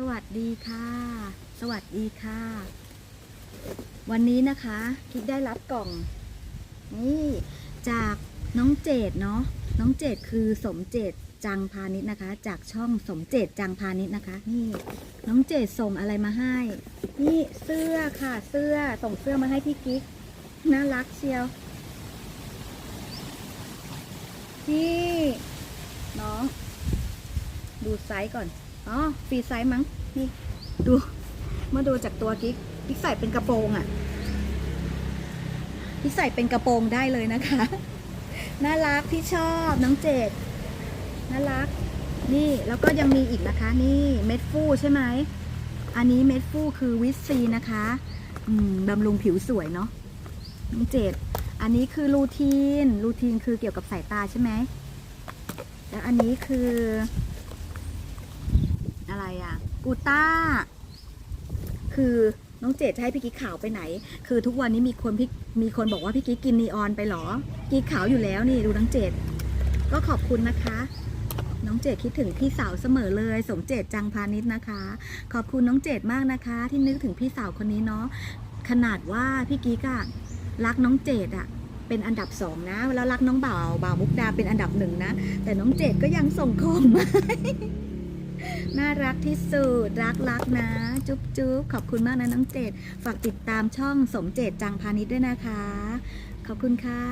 สวัสดีค่ะ สวัสดีค่ะ วันนี้นะคะคิดได้รับกล่อง นี่จากน้องเจดเนาะน้องเจดคือสมเจตจังพาณิชนะคะ จากช่องสมเจตจังพาณิชนะคะ นี่น้องเจดส่งอะไรมาให้ นี่เสื้อค่ะ เสื้อส่งเสื้อมาให้พี่กิ๊กน่ารักเชียวนี่น้อง ดูไซส์ก่อน อ๋อฟรีไซส์มั้ง นี่ดูเมื่อดูจากตัวกิ๊ก กิ๊กใส่เป็นกระโปรงอะ่ะ กิ๊กใส่เป็นกระโปรงได้เลยนะคะ น่ารักพี่ชอบน้องเจดน่ารัก นี่แล้วก็ยังมีอีกนะคะ นี่เม็ดฟูใช่ไหม อันนี้เม็ดฟูคือวิตซีนะคะอืมบำรุงผิวสวยเนาะน้องเจดอันนี้คือรูทีน รูทีนคือเกี่ยวกับสายตาใช่ไหม แล้วอันนี้คือ อะไรอะกูต้า คือน้องเจดจะให้พี่กิ๊กขาวไปไหน คือทุกวันนี้มีคนพี่มีคนบอกว่าพี่กิ๊กกินนีออนไปหรอ กิ๊กขาวอยู่แล้วนี่ดูน้องเจดก็ขอบคุณนะคะ น้องเจดคิดถึงพี่สาวเสมอเลย สมเจตจังพาณิชนะคะ ขอบคุณน้องเจดมากนะคะ ที่นึกถึงพี่สาวคนนี้เนาะขนาดว่าพี่กิ๊กอะรักน้องเจดอะเป็นอันดับสองนะแล้วรักน้องบ่าวบ่าวมุกดาเป็นอันดับหนึ่งนะ แต่น้องเจดก็ยังส่งของมา น่ารักที่สุด รักรักนะ จุ๊บจุ๊บขอบคุณมากนะน้องเจดฝากติดตามช่องสมเจตจังพาณิชย์ด้วยนะคะ ขอบคุณค่ะ